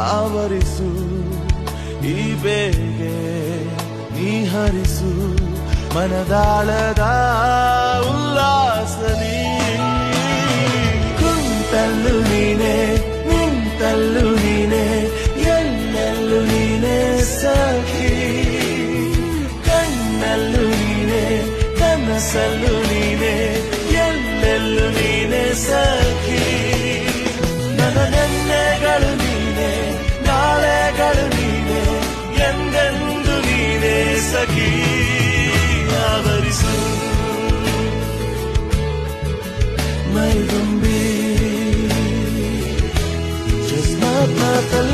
ಆವರಿಸು, ಈ ಬೇಗೆ ನೀ ಹರಿಸು ಮನದಾಳದ ಉಲ್ಲಾಸದಿ ಕುಂತಲ್ಲು ನೀನೆ, ನಿಂತಲ್ಲು ನೀನೆ ಎಲ್ಲೆಲ್ಲು ನೀನೆ ಸಖಿ. ಕಣ್ಣಲ್ಲು ನೀನೆ, ಕನಸಲ್ಲು ನೀನೆ ಎಲ್ಲೆಲ್ಲು ನೀನೆ ಸಖಿ. ನನ್ನ Just not matalala